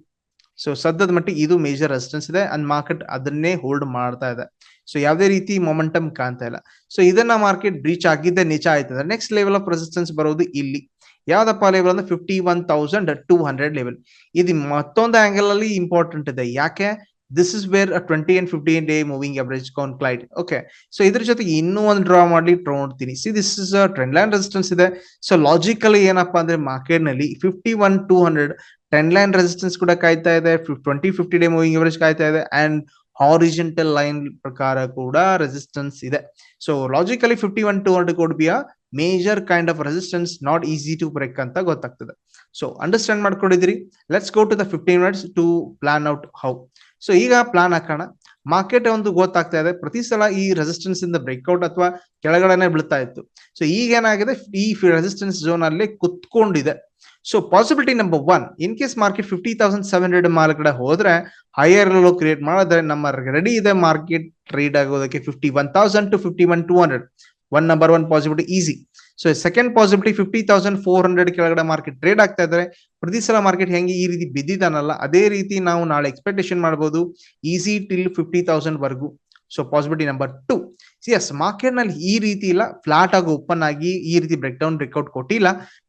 ಸೊ ಸದ್ಯದ ಮಟ್ಟಿಗೆ ಇದು ಮೇಜರ್ ರೆಸಿಸ್ಟೆನ್ಸ್ ಇದೆ. ಅಂಡ್ ಮಾರ್ಕೆಟ್ ಅದನ್ನೇ ಹೋಲ್ಡ್ ಮಾಡ್ತಾ ಇದೆ. ಸೊ ಯಾವುದೇ ರೀತಿ ಮೊಮೆಂಟಮ್ ಕಾಣ್ತಾ ಇಲ್ಲ. ಸೊ ಇದನ್ನ ಮಾರ್ಕೆಟ್ ಬ್ರೀಚ್ ಆಗಿದ್ದೆ ನಿಜ ಅಂದ್ರೆ ನೆಕ್ಸ್ಟ್ ಲೆವೆಲ್ ಆಫ್ ರೆಸಿಸ್ಟೆನ್ಸ್ ಬರೋದು ಇಲ್ಲಿ. ಯಾವ್ದಪ್ಪ ಲೆವೆಲ್ ಅಂದ್ರೆ fifty one thousand two hundred level ಇದು ಮತ್ತೊಂದು ಆಂಗಲ್ ಅಲ್ಲಿ ಇಂಪಾರ್ಟೆಂಟ್ ಇದೆ. ಯಾಕೆ? This is where twenty and fifteen day moving average coincide okay so ಇದ್ರ ಜೊತೆಗೆ ಇನ್ನೂ ಒಂದು ಡ್ರಾ ಮಾಡಿ ನೋಡ್ತೀನಿ see this is trend line resistance ಇದೆ. ಸೊ ಲಾಜಿಕಲಿ ಏನಪ್ಪಾ ಅಂದ್ರೆ ಮಾರ್ಕೆಟ್ನಲ್ಲಿ fifty one two hundred trend line resistance ಕೂಡ ಕಾಯ್ತಾ ಇದೆ twenty fifty day moving average ಕಾಯ್ತಾ ಇದೆ ಅಂಡ್ ಹಾರಿಜೆಂಟಲ್ ಲೈನ್ ಪ್ರಕಾರ ಕೂಡ ರೆಸಿಸ್ಟೆನ್ಸ್ ಇದೆ. So logically fifty one two hundred could be a major kind of resistance not easy to break ಅಂತ ಗೊತ್ತಾಗ್ತದೆ. So understand ಮಾಡ್ಕೊಂಡಿದ್ರಿ let's go to the fifteen minutes to plan out how so ಈಗ plan ಹಾಕೋಣ. Market ಒಂದು ಗೊತ್ತಾಗ್ತಾ ಇದೆ. ಪ್ರತಿ ಸಲ ಈ ರೆಸಿಸ್ಟೆನ್ಸ್ ಇಂದ ಬ್ರೇಕ್ಔಟ್ ಅಥವಾ ಕೆಳಗಡೆನೆ ಬೀಳ್ತಾ ಇತ್ತು. ಸೊ ಈಗ ಏನಾಗಿದೆ ಈ ರೆಸಿಸ್ಟೆನ್ಸ್ ಝೋನ್ ಅಲ್ಲಿ ಕುತ್ಕೊಂಡಿದೆ. So possibility number one in case market fifty thousand seven hundred market ಹೋದ್ರೆ ಹೈಯರ್ ಲೋ ಕ್ರಿಯೇಟ್ ಮಾಡಿದ್ರೆ ನಮ್ಮ ರೆಡಿ ಇದೆ ಮಾರ್ಕೆಟ್ ಟ್ರೇಡ್ ಆಗೋದಕ್ಕೆ fifty one thousand to fifty one two hundred one number one possibility easy so second possibility fifty thousand four hundred ಕೆಳಗಡೆ market trade ಆಗ್ತಾ ಇದ್ರೆ, ಪ್ರತಿ ಸಲ ಮಾರ್ಕೆಟ್ ಹೆಂಗೆ ಈ ರೀತಿ ಬಿದ್ದಿದ್ದಾನಲ್ಲ, ಅದೇ ರೀತಿ ನಾವು ನಾಳೆ ಎಕ್ಸ್ಪೆಕ್ಟೇಷನ್ ಮಾಡಬಹುದು ಈಸಿ ಟಿಲ್ ಫಿಫ್ಟಿ ತೌಸಂಡ್ ವರ್ಗು. So possibility number two yes ಮಾರ್ಕೆಟ್ನಲ್ಲಿ ಈ ರೀತಿ ಇಲ್ಲ. ಫ್ಲಾಟ್ ಆಗಿ ಓಪನ್ ಆಗಿ ಈ ರೀತಿ ಬ್ರೇಕ್ ಡೌನ್ ಬ್ರೇಕ್ಔಟ್ ಕೊಟ್ಟಿಲ್ಲ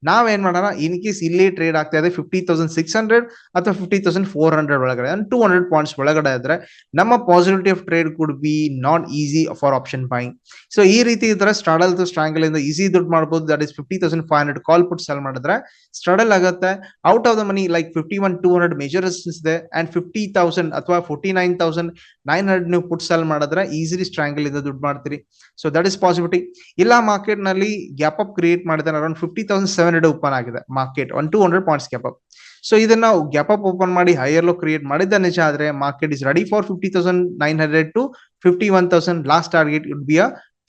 ನಾವೇನ್ ಮಾಡೋಣ? ಇನ್ ಕೇಸ್ ಇಲ್ಲಿ ಟ್ರೇಡ್ ಆಗ್ತಾ ಇದೆ ಫಿಫ್ಟಿ ತೌಸಂಡ್ ಸಿಕ್ಸ್ ಹಂಡ್ರೆಡ್ ಅಥವಾ ಫಿಫ್ಟಿ ತೌಸಂಡ್ ಫೋರ್ ಹಂಡ್ರೆಡ್ ಒಳಗಡೆ. ಟೂ ಹಂಡ್ರೆಡ್ ಪಾಯಿಂಟ್ಸ್ ಒಳಗಡೆ ಆದ್ರೆ ನಮ್ಮ possibility of trade could be not easy for option buying so ಈ ರೀತಿ ಇದ್ರೆ ಸ್ಟ್ರಡಲ್ ಸ್ಟ್ರಾಂಗಲ್ ಇಂದ ಈಸಿ ದುಡ್ಡು ಮಾಡಬಹುದು that is fifty thousand five hundred call put sell ಮಾಡಿದ್ರೆ ಸ್ಟ್ರಡಲ್ ಆಗುತ್ತೆ. Out of the money like fifty one two hundred major ಇದೆ. And fifty thousand ಅಥವಾ forty nine thousand nine hundred ನೀವು put sell ಮಾಡಿದ್ರೆ easily strangle ಇಂದ ದುಡ್ಡು ಮಾಡ್ತೀರಿ. So that is possibility ಇಲ್ಲ ಮಾರ್ಕೆಟ್ನಲ್ಲಿ ಗ್ಯಾಪ್ ಅಪ್ ಕ್ರಿಯೇಟ್ ಮಾಡಿದ around fifty thousand seven hundred open ಆಗಿದೆ market one two hundred points gap up so ಇದನ್ನ ಗ್ಯಾಪ್ ಅಪ್ ಓಪನ್ ಮಾಡಿ ಹೈಯರ್ ಲೋ ಕ್ರಿಯೇಟ್ ಮಾಡಿದ್ದ ನಿಜ ಆದ್ರೆ market is ready for fifty thousand nine hundred to fifty one thousand last target it be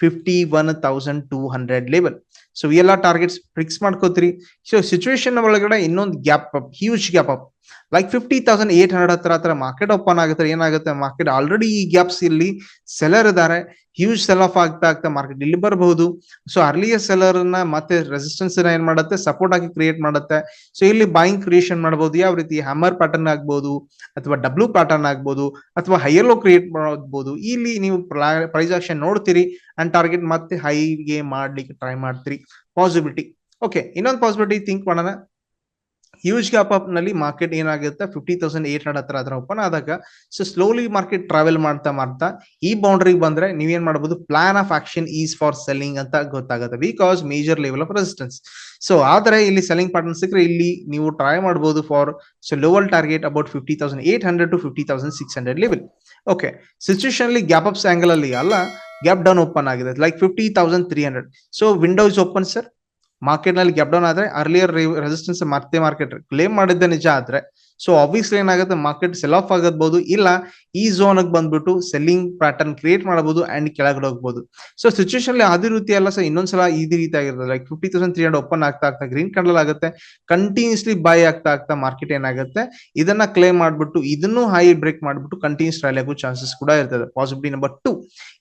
fifty one thousand two hundred level so ಎಲ್ಲ targets fix ಮಾಡ್ಕೋತೀರಿ. So situation ಒಳಗಡೆ ಇನ್ನೊಂದು gap up huge gap up like fifty thousand eight hundred ಹತ್ರ ಹತ್ರ market open ಆಗುತ್ತೆ, ಏನಾಗುತ್ತೆ? Market already ಈ gaps ಇಲ್ಲಿ ಸೆಲರ್ ಇದಾರೆ ಹ್ಯೂಜ್ ಸೆಲ್ ಆಫ್ ಆಗ್ತಾ ಆಗ್ತಾ ಮಾರ್ಕೆಟ್ ಇಲ್ಲಿ ಬರಬಹುದು. ಸೊ ಅರ್ಲಿಯ ಸೆಲರ್ನ ಮತ್ತೆ ರೆಸಿಸ್ಟೆನ್ಸ್ ಏನ್ ಮಾಡುತ್ತೆ? ಸಪೋರ್ಟ್ ಆಗಿ ಕ್ರಿಯೇಟ್ ಮಾಡುತ್ತೆ. ಸೊ ಇಲ್ಲಿ ಬಾಯಿಂಗ್ ಕ್ರಿಯೇಷನ್ ಮಾಡಬಹುದು. ಯಾವ ರೀತಿ? ಹ್ಯಾಮರ್ ಪ್ಯಾಟರ್ನ್ ಆಗ್ಬಹುದು, ಅಥವಾ ಡಬ್ಲ್ಯೂ ಪ್ಯಾಟರ್ನ್ ಆಗ್ಬಹುದು, ಅಥವಾ ಹೈಯರ್ ಲೋ ಕ್ರಿಯೇಟ್ ಮಾಡಬಹುದು. ಇಲ್ಲಿ ನೀವು ಪ್ರೈಸ್ ಆಕ್ಷನ್ ನೋಡ್ತೀರಿ ಅಂಡ್ ಟಾರ್ಗೆಟ್ ಮತ್ತೆ ಹೈಗೆ ಮಾಡ್ಲಿಕ್ಕೆ ಟ್ರೈ ಮಾಡ್ತೀರಿ. ಪಾಸಿಬಿಲಿಟಿ ಓಕೆ ಇನ್ನೊಂದು ಪಾಸಿಬಿಲಿಟಿ ಥಿಂಕ್ ಮಾಡೋಣ. ಹ್ಯೂಜ್ ಗ್ಯಾಪ್ ಅಪ್ನಲ್ಲಿ ಮಾರ್ಕೆಟ್ ಏನಾಗುತ್ತೆ? ಫಿಫ್ಟಿ ತೌಸಂಡ್ ಏಟ್ ಹಂಡ್ರೆಡ್ ಹತ್ರ ಹತ್ರ ಓಪನ್ ಆದಾಗ ಸೊ ಸ್ಲೋಲಿ ಮಾರ್ಕೆಟ್ ಟ್ರಾವೆಲ್ ಮಾಡ್ತಾ ಮಾಡ್ತಾ, ಈ ಬೌಂಡ್ರಿಗೆ ಬಂದ್ರೆ ನೀವೇನ್ ಮಾಡಬಹುದು plan of action is for selling ಅಂತ ಗೊತ್ತಾಗುತ್ತೆ. Because major level of resistance so ಆದ್ರೆ ಇಲ್ಲಿ ಸೆಲ್ಲಿಂಗ್ ಪಾರ್ಟ್ನರ್ ಸಿಕ್ಕರೆ ಇಲ್ಲಿ ನೀವು ಟ್ರೈ ಮಾಡಬಹುದು for so lower target about fifty thousand eight hundred to fifty thousand six hundred level okay situation gap ups angle ಅಲ್ಲಿ ಅಲ್ಲ ಗ್ಯಾಪ್ ಡೌನ್ ಓಪನ್ ಆಗಿದೆ. Like fifty thousand three hundred so window is open sir ಮಾರ್ಕೆಟ್ನಲ್ಲಿ gap down ಆದ್ರೆ earlier resistance ಮತ್ತೆ market claim ಮಾಡಿದ್ದೆ ನಿಜ ಆದ್ರೆ so obviously ಏನಾಗುತ್ತೆ? ಮಾರ್ಕೆಟ್ ಸೆಲ್ ಆಫ್ ಆಗಬಹುದು ಇಲ್ಲ ಈ ಝೋನ್ ಬಂದ್ಬಿಟ್ಟು ಸೆಲ್ಲಿಂಗ್ ಪ್ಯಾಟರ್ನ್ ಕ್ರಿಯೇಟ್ ಮಾಡಬಹುದು ಅಂಡ್ ಕೆಳಗಡೆ ಹೋಗಬಹುದು ಸೊ ಸಿಚುವೇಶನ್ ಅದೇ ರೀತಿ ಅಲ್ಲ ಸರ್ ಇನ್ನೊಂದ್ಸಲ ಇದೇ ರೀತಿ ಆಗಿರೋದು like fifty thousand three hundred open ಆಗ್ತಾ ಆಗ್ತಾ ಗ್ರೀನ್ ಕಂಡಲ್ ಆಗುತ್ತೆ. ಕಂಟಿನ್ಯೂಸ್ಲಿ ಬೈ ಆಗ್ತಾ ಆಗ್ತಾ ಮಾರ್ಕೆಟ್ ಏನಾಗುತ್ತೆ? ಇದನ್ನ ಕ್ಲೇಮ್ ಮಾಡ್ಬಿಟ್ಟು, ಇದನ್ನು ಹೈ ಬ್ರೇಕ್ ಮಾಡ್ಬಿಟ್ಟು ಕಂಟಿನ್ಯೂಸ್ ಟ್ರೈಲ್ ಆಗೋ ಚಾನ್ಸಸ್ ಕೂಡ ಇರ್ತದೆ. ಪಾಸಿಬಿಲಿಟಿ ನಂಬರ್ ಟು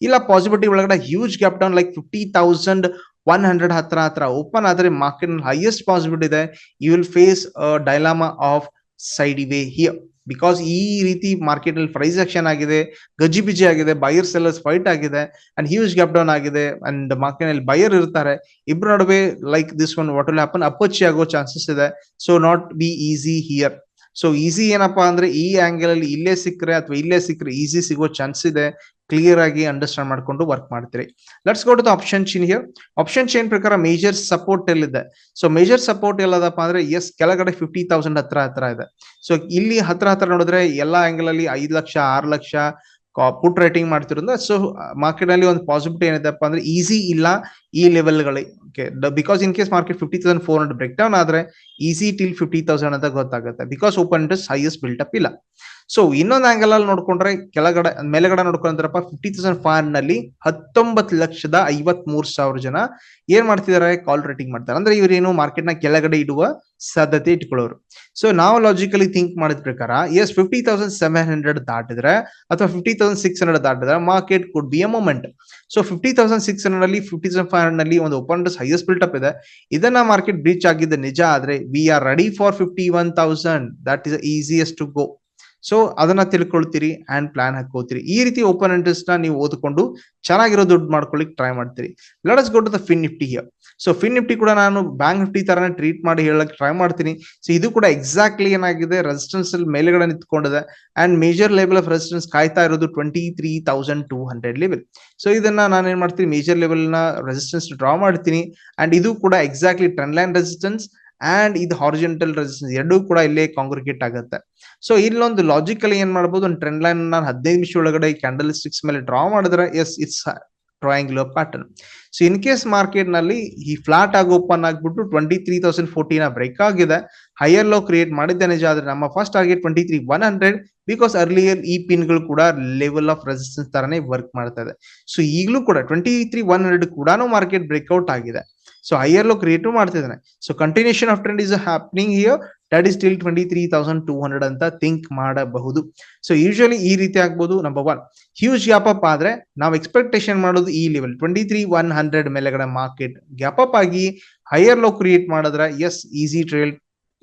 ಇಲ್ಲ ಪಾಸಿಬಿಲಿಟಿ ಒಳಗಡೆ huge gap down like fifty thousand one hundred ಹತ್ರ ಹತ್ರ ಓಪನ್ ಆದ್ರೆ ಮಾರ್ಕೆಟ್ ಹೈಯೆಸ್ಟ್ ಪಾಸಿಬಿಲಿಟಿ ಇದೆ. You will face dilemma of side way here because ಈ ರೀತಿ ಮಾರ್ಕೆಟ್ ಅಲ್ಲಿ ಪ್ರೈಸ್ ಆಕ್ಷನ್ ಆಗಿದೆ ಗಜ್ಜಿ ಬಿಜಿ ಆಗಿದೆ ಬೈಯರ್ ಸೆಲ್ಲರ್ಸ್ ಫೈಟ್ ಆಗಿದೆ ಅಂಡ್ ಹ್ಯೂಜ್ ಗ್ಯಾಪ್ ಡೌನ್ ಆಗಿದೆ ಅಂಡ್ ಮಾರ್ಕೆಟ್ನಲ್ಲಿ ಬೈಯರ್ ಇರ್ತಾರೆ. ಇಬ್ರು ನಡುವೆ like this one what will happen ಅಪೋಚಿ ಆಗೋ ಚಾನ್ಸಸ್ ಇದೆ. So not be easy here so easy ಏನಪ್ಪಾ ಅಂದ್ರೆ ಈ ಆಂಗಲ್ ಅಲ್ಲಿ ಇಲ್ಲೇ ಸಿಕ್ಕರೆ ಅಥವಾ ಇಲ್ಲೇ ಸಿಕ್ಕರೆ ಈಸಿ ಸಿಗೋ ಚಾನ್ಸ್ ಇದೆ. ಕ್ಲಿಯರ್ ಆಗಿ ಅಂಡರ್ಸ್ಟ್ಯಾಂಡ್ ಮಾಡ್ಕೊಂಡು ವರ್ಕ್ ಮಾಡ್ತೀರಿ. Let's go to the option chain here option chain ಪ್ರಕಾರ ಮೇಜರ್ ಸಪೋರ್ಟ್ ಎಲ್ಲಿದೆ? ಸೊ ಮೇಜರ್ ಸಪೋರ್ಟ್ ಎಲ್ಲದಪ್ಪ ಅಂದ್ರೆ ಎಸ್ ಕೆಳಗಡೆ ಫಿಫ್ಟಿ ತೌಸಂಡ್ ಹತ್ರ ಹತ್ರ ಇದೆ. ಸೊ ಇಲ್ಲಿ ಹತ್ರ ಹತ್ರ ನೋಡಿದ್ರೆ ಎಲ್ಲಾ ಆಂಗಲ್ ಅಲ್ಲಿ ಐದು ಲಕ್ಷ, ಆರು ಲಕ್ಷ ಪುಟ್ ರೈಟಿಂಗ್ ಮಾಡ್ತಿರೋದ್ರಿಂದ ಸೊ ಮಾರ್ಕೆಟ್ ಅಲ್ಲಿ ಒಂದು ಪಾಸಿಬಿಲಿಟಿ ಏನಿದೆಪ್ಪ ಅಂದ್ರೆ ಈಸಿ ಇಲ್ಲ. ಈ ಲೆವೆಲ್ಗಳಿಗೆ okay because in case market fifty thousand four hundred break down ಆದ್ರೆ ಈಸಿ ಟಿಲ್ ಫಿಫ್ಟಿ ತೌಸಂಡ್ ಅಂತ ಗೊತ್ತಾಗುತ್ತೆ. Because open interest highest up ಇಲ್ಲ. ಸೊ ಇನ್ನೊಂದು ಆಂಗಲ್ ಅಲ್ಲಿ ನೋಡ್ಕೊಂಡ್ರೆ ಕೆಳಗಡೆ, ಮೇಲೆಗಡೆ ನೋಡ್ಕೊಂಡ್ರಪ್ಪ ಫಿಫ್ಟಿ ತೌಸಂಡ್ ಫೈವ್ನಲ್ಲಿ ಹತ್ತೊಂಬತ್ತು ಲಕ್ಷದ ಐವತ್ ಮೂರ್ ಸಾವಿರ ಜನ ಏನ್ ಮಾಡ್ತಿದ್ದಾರೆ ಕಾಲ್ ರೇಟಿಂಗ್ ಮಾಡ್ತಾರೆ. ಅಂದ್ರೆ ಇವರೇನು ಮಾರ್ಕೆಟ್ನ ಕೆಳಗಡೆ ಇಡುವ ಸಾಧ್ಯತೆ ಇಟ್ಕೊಳ್ಳೋರು. ಸೊ ನಾವು ಲಾಜಿಕಲಿ ಥಿಂಕ್ ಮಾಡಿದ ಪ್ರಕಾರ as fifty thousand seven hundred ದಾಟಿದ್ರೆ ಅಥವಾ fifty thousand six hundred ದಾಟಿದ್ರೆ market could be a movement so fifty thousand six hundred ಅಲ್ಲಿ ಫಿಫ್ಟಿ ತೌಸಂಡ್ ಫೈವ್ ನಲ್ಲಿ ಒಂದು ಓಪನ್ ಹೈಯೆಸ್ಟ್ ಬಿಲ್ಟಪ್ ಇದೆ. ಇದನ್ನ ಮಾರ್ಕೆಟ್ ಬ್ರೀಚ್ ಆಗಿದ್ದ ನಿಜ ಆದ್ರೆ we are ready for fifty one thousand that is easiest to go so ಅದನ್ನ ತಿಳ್ಕೊಳ್ತೀರಿ ಅಂಡ್ ಪ್ಲಾನ್ ಹಾಕೋತೀರಿ. ಈ ರೀತಿ ಓಪನ್ ಇಂಟ್ರೆಸ್ಟ್ನ ನೀವು ಓದ್ಕೊಂಡು ಚೆನ್ನಾಗಿರೋ ದುಡ್ಡು ಮಾಡ್ಕೊಳ್ಳಿಕ್ ಟ್ರೈ ಮಾಡ್ತೀರಿ. Let's go to the fin Nifty here so fin Nifty ಕೂಡ ನಾನು ಬ್ಯಾಂಕ್ ನಿಫ್ಟಿ ತರನೇ ಟ್ರೀಟ್ ಮಾಡಿ ಹೇಳಕ್ ಟ್ರೈ ಮಾಡ್ತೀನಿ. ಸೊ ಇದು ಕೂಡ ಎಕ್ಸಾಕ್ಟ್ಲಿ ಏನಾಗಿದೆ? ರೆಸಿಸ್ಟೆನ್ಸ್ ಅಲ್ಲಿ ಮೇಲೆಗಳ ನಿಂತ್ಕೊಂಡಿದೆ and major level of resistance ಕಾಯ್ತಾ ಇರೋದು twenty three thousand two hundred level so ಇದನ್ನ ನಾನು ಏನ್ ಮಾಡ್ತೀನಿ? ಮೇಜರ್ ಲೆವೆಲ್ ರೆಸಿಸ್ಟೆನ್ಸ್ ಡ್ರಾ ಮಾಡ್ತೀನಿ. ಅಂಡ್ ಇದು ಕೂಡ exactly trend line resistance and ಇದು ಹಾರಿಜೆಂಟಲ್ ರೆಸಿಸ್ಟೆನ್ಸ್ ಎರಡೂ ಕೂಡ ಇಲ್ಲೇ ಕಾಂಕ್ರಿಕೇಟ್ ಆಗುತ್ತೆ. ಸೊ ಇಲ್ಲೊಂದು ಲಾಜಿಕಲಿ ಏನ್ ಮಾಡ್ಬೋದು? ಒಂದು ಟ್ರೆಂಡ್ ಲೈನ್ ನಾನು ಹದಿನೈದು ನಿಮಿಷ ಒಳಗಡೆ ಕ್ಯಾಂಡಲ್ ಸ್ಟಿಕ್ಸ್ ಮೇಲೆ ಡ್ರಾ ಮಾಡಿದ್ರೆ as it's triangular pattern so in case ಮಾರ್ಕೆಟ್ನಲ್ಲಿ ಈ ಫ್ಲಾಟ್ ಆಗಿ ಓಪನ್ ಆಗ್ಬಿಟ್ಟು ಟ್ವೆಂಟಿ ತ್ರೀ ತೌಸಂಡ್ ಫೋರ್ಟಿನ ಬ್ರೇಕ್ ಆಗಿದೆ. ಹೈಯರ್ ಲೋ ಕ್ರಿಯೇಟ್ ಮಾಡಿದ್ದೆ ನಿಜ ಆದ್ರೆ ನಮ್ಮ first target twenty three one hundred because earlier ಈ ಪಿನ್ಗಳು ಕೂಡ ಲೆವೆಲ್ ಆಫ್ ರೆಸಿಸ್ಟೆನ್ಸ್ ತರನೇ ವರ್ಕ್ ಮಾಡ್ತಾ ಇದೆ. ಸೊ ಈಗಲೂ ಕೂಡ ಟ್ವೆಂಟಿ ತ್ರೀ ಒನ್ ಹಂಡ್ರೆಡ್ ಕೂಡ ಮಾರ್ಕೆಟ್ ಬ್ರೇಕ್ಔಟ್ ಆಗಿದೆ. ಸೊ ಹೈಯರ್ ಲೋ ಕ್ರಿಯೇಟ್ ಮಾಡ್ತಿದ್ದಾನೆ so continuation of trend is happening here that is till twenty three thousand two hundred ಅಂತ ಥಿಂಕ್ ಮಾಡಬಹುದು ಸೊ ಯೂಶಲಿ ಈ ರೀತಿ ಆಗ್ಬೋದು number one huge gap up ಆದ್ರೆ ನಾವು ಎಕ್ಸ್ಪೆಕ್ಟೇಷನ್ ಮಾಡೋದು ಈ level twenty three one hundred ಮೇಲೆಗಡೆ ಮಾರ್ಕೆಟ್ ಗ್ಯಾಪ್ ಅಪ್ ಆಗಿ ಹೈಯರ್ ಲೋ ಕ್ರಿಯೇಟ್ ಮಾಡಿದ್ರೆ as easy trail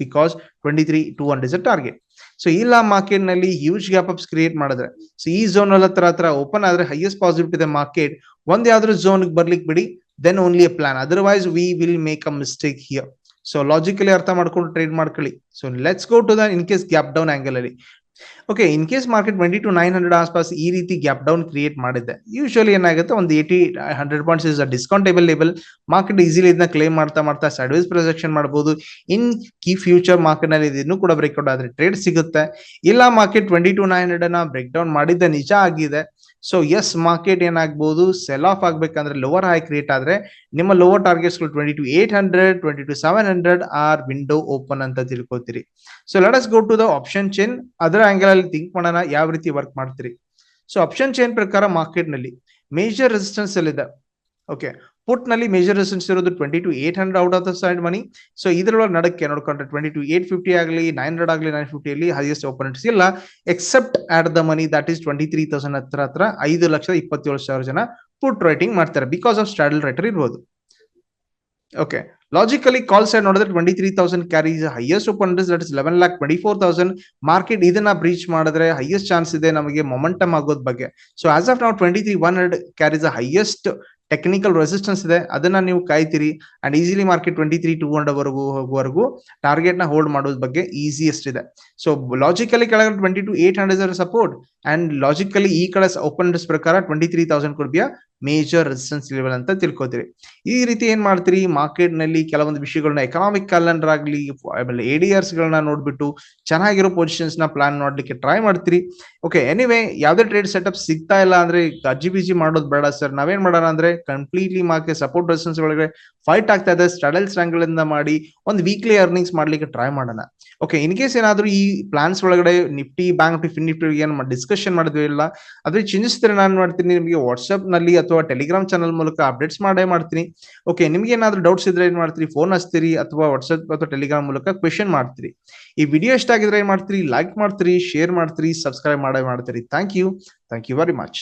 because twenty three two hundred is target so ಇಲ್ಲ ಮಾರ್ಕೆಟ್ನಲ್ಲಿ ಹ್ಯೂಜ್ ಗ್ಯಾಪ್ ಅಪ್ಸ್ ಕ್ರಿಯೇಟ್ ಮಾಡಿದ್ರೆ ಸೊ ಈ ಝೋನ್ ಅಲ್ಲಿ ಹತ್ರ ಹತ್ರ ಓಪನ್ ಆದ್ರೆ ಹೈಯೆಸ್ಟ್ ಪಾಸಿಬಿಲಿಟಿ ಇದೆ ಮಾರ್ಕೆಟ್ ಒಂದ್ ಯಾವ್ದಾದ್ರು ಝೋನ್ ಬರ್ಲಿಕ್ಕೆ ಬಿಡಿ then only a plan otherwise we will make a mistake here so logically ಅರ್ಥ ಮಾಡ್ಕೊಂಡು ಟ್ರೇಡ್ ಮಾಡ್ಕೊಳ್ಳಿ. So let's go to the in case gap down angle ಅಲ್ಲಿ. Okay in case market twenty two nine hundred ಆಸ್ಪಾಸ್ ಈ ರೀತಿ gap down create ಮಾಡಿದ್ದೆ usually ಏನಾಗುತ್ತೆ? ಒಂದು eighty hundred points is discountable level market easily ಇದನ್ನ claim ಮಾಡ್ತಾ ಮಾಡ್ತಾ ಸೈಡ್ವೇಸ್ projection ಮಾಡಬಹುದು ಇನ್ ಕಿ ಫ್ಯೂಚರ್ ಮಾರ್ಕೆಟ್ನಲ್ಲಿ ಇದನ್ನು ಕೂಡ ಬ್ರೇಕ್ಔಟ್ ಆದ್ರೆ ಟ್ರೇಡ್ ಸಿಗುತ್ತೆ. ಇಲ್ಲ ಮಾರ್ಕೆಟ್ ಟ್ವೆಂಟಿ ಟು ನೈನ್ ಹಂಡ್ರೆಡ್ನ ಬ್ರೇಕ್ ಡೌನ್ ಮಾಡಿದ್ದೆ ನಿಜ ಆಗಿದೆ. ಸೊ ಎಸ್ ಮಾರ್ಕೆಟ್ ಏನಾಗ್ಬೋದು? ಸೆಲ್ ಆಫ್ ಆಗ್ಬೇಕಂದ್ರೆ ಲೋವರ್ ಹೈ ಕ್ರಿಯೇಟ್ ಆದ್ರೆ ನಿಮ್ಮ lower targets twenty two eight hundred twenty two seven hundred are window open ಅಂತ ತಿಳ್ಕೊತೀರಿ. So let us go to the option chain ಅದರ angle ಅಲ್ಲಿ ಥಿಂಕ್ ಮಾಡೋಣ, ಯಾವ ರೀತಿ ವರ್ಕ್ ಮಾಡ್ತೀರಿ. ಸೊ ಆಪ್ಷನ್ ಚೇನ್ ಪ್ರಕಾರ ಮಾರ್ಕೆಟ್ನಲ್ಲಿ ಮೇಜರ್ ರೆಸಿಸ್ಟೆನ್ಸ್ ಅಲ್ಲಿದೆ. ಓಕೆ ಪುಟ್ನಲ್ಲಿ ಮೇಜರ್ ರೆಸನ್ಸ್ ಇರೋದು twenty two eight hundred out of the side money so ಇದರೊಳಗೆ ನಡಕ್ಕೆ ನೋಡ್ಕೊಂಡ್ರೆ ಟ್ವೆಂಟಿ ಟು ಏಟ್ ಫಿಫ್ಟಿ ಆಗಲಿ ನೈನ್ ಹಂಡ್ರೆಡ್ ಆಗಲಿ ನೈನ್ ಫಿಫ್ಟಿ ಅಲ್ಲಿ ಹೈಯೆಸ್ಟ್ ಓಪನೆಂಟ್ಸ್ ಇಲ್ಲ. Except at the money that is twenty three thousand ಹತ್ರ ಹತ್ರ ಐದು ಲಕ್ಷದ ಇಪ್ಪತ್ತೇಳು ಸಾವಿರ ಜನ ಪುಟ್ ರೈಟಿಂಗ್ ಮಾಡ್ತಾರೆ ಬಿಕಾಸ್ ಆಫ್ ಸ್ಟ್ರಾಡಲ್ ರೈಟರ್ ಇರ್ಬೋದು. ಓಕೆ ಲಾಜಿಕಲಿ ಕಾಲ್ ಸೈಡ್ ನೋಡಿದ್ರೆ twenty three thousand carries highest open that is eleven lakh twenty four thousand market ಇದನ್ನ ಬ್ರೀಚ್ ಮಾಡಿದ್ರೆ ಹೈಯೆಸ್ಟ್ ಚಾನ್ಸ್ ಇದೆ ನಮಗೆ ಮೊಮೆಂಟಮ್ ಆಗೋದ್ ಬಗ್ಗೆ. ಸೊ ಆಸ್ ಆಫ್ ನಾವು twenty three one hundred carries highest technical resistance ಇದೆ. ಅದನ್ನ ನೀವು ಕಾಯ್ತೀರಿ and easily market twenty three two hundred ವರೆಗೂ ಹೋಗುವವರೆಗೂ ಟಾರ್ಗೆಟ್ನ ಹೋಲ್ಡ್ ಮಾಡೋದ್ ಬಗ್ಗೆ ಈಸಿಯೆಸ್ಟ್ ಇದೆ. ಸೊ ಲಾಜಿಕಲಿ ಕೆಳಗಡೆ twenty two eight hundred support and logically ಈ ಕಡೆ ಓಪನ್ ಪ್ರಕಾರ twenty three thousand ಕೊಡ್ಬಿಯ major resistance level ಅಂತ ತಿಳ್ಕೊತೀರಿ. ಈ ರೀತಿ ಏನ್ ಮಾಡ್ತೀರಿ? ಮಾರ್ಕೆಟ್ನಲ್ಲಿ ಕೆಲವೊಂದು ವಿಷಯಗಳನ್ನ ಎಕನಾಮಿಕ್ ಕ್ಯಾಲೆಂಡರ್ ಆಗಲಿ ಆಮೇಲೆ ಎಡಿಆರ್ಸ್ ಗಳನ್ನ ನೋಡ್ಬಿಟ್ಟು ಚೆನ್ನಾಗಿರೋ ಪೊಸಿಷನ್ಸ್ನ ಪ್ಲಾನ್ ಮಾಡ್ಲಿಕ್ಕೆ ಟ್ರೈ ಮಾಡ್ತೀರಿ. ಓಕೆ ಎನಿವೇ ಯಾವ್ದೇ ಟ್ರೇಡ್ ಸೆಟಪ್ ಸಿಗ್ತಾ ಇಲ್ಲ ಅಂದ್ರೆ ಅಜ್ಜಿ ಬಿಜಿ ಮಾಡೋದು ಬೇಡ ಸರ್ ನಾವೇನ್ ಮಾಡೋಣ ಅಂದ್ರೆ ಕಂಪ್ಲೀಟ್ಲಿ ಮಾರ್ಕೆಟ್ ಸಪೋರ್ಟ್ ರೆಸಿಸ್ಟೆನ್ಸ್ ಒಳಗೆ ಫೈಟ್ ಆಗ್ತಾ ಇದೆ. ಸ್ಟಡಲ್ ಇಂದ ಮಾಡಿ ಒಂದು ವೀಕ್ಲಿ ಅರ್ನಿಂಗ್ಸ್ ಮಾಡ್ಲಿಕ್ಕೆ ಟ್ರೈ ಮಾಡೋಣ. ಓಕೆ ಇನ್ ಕೇಸ್ ಏನಾದ್ರೂ ಈ ಪ್ಲಾನ್ಸ್ ಒಳಗಡೆ ನಿಫ್ಟಿ ಬ್ಯಾಂಕ್ ನಿಫ್ಟಿ ನಿಫ್ಟಿ ಏನ್ ಡಿಸ್ಕಷನ್ ಮಾಡಿದ್ವಿ ಇಲ್ಲ ಅದ್ರ ಚಿಂತಿಸಿದ್ರೆ ನಾನು ಮಾಡ್ತೀನಿ ನಿಮಗೆ ವಾಟ್ಸ್ಆಪ್ನಲ್ಲಿ ಅಥವಾ ಟೆಲಿಗ್ರಾಮ್ ಚಾನಲ್ ಮೂಲಕ ಅಪ್ಡೇಟ್ಸ್ ಮಾಡೇ ಮಾಡ್ತೀನಿ. ಓಕೆ ನಿಮ್ಗೆ ಏನಾದ್ರು ಡೌಟ್ಸ್ ಇದ್ರೆ ಏನ್ ಮಾಡ್ತೀರಿ? ಫೋನ್ ಹಚ್ತೀರಿ ಅಥವಾ ವಾಟ್ಸ್ಆಪ್ ಅಥವಾ ಟೆಲಿಗ್ರಾಮ್ ಮೂಲಕ ಕ್ವೆಶನ್ ಮಾಡ್ತೀರಿ. ಈ ವಿಡಿಯೋ ಇಷ್ಟ ಆಗಿದ್ರೆ ಏನ್ ಮಾಡ್ತೀರಿ? ಲೈಕ್ ಮಾಡ್ತೀರಿ ಶೇರ್ ಮಾಡ್ತೀರಿ ಸಬ್ಸ್ಕ್ರೈಬ್ ಮಾಡೇ ಮಾಡ್ತೀರಿ. Thank you thank you very much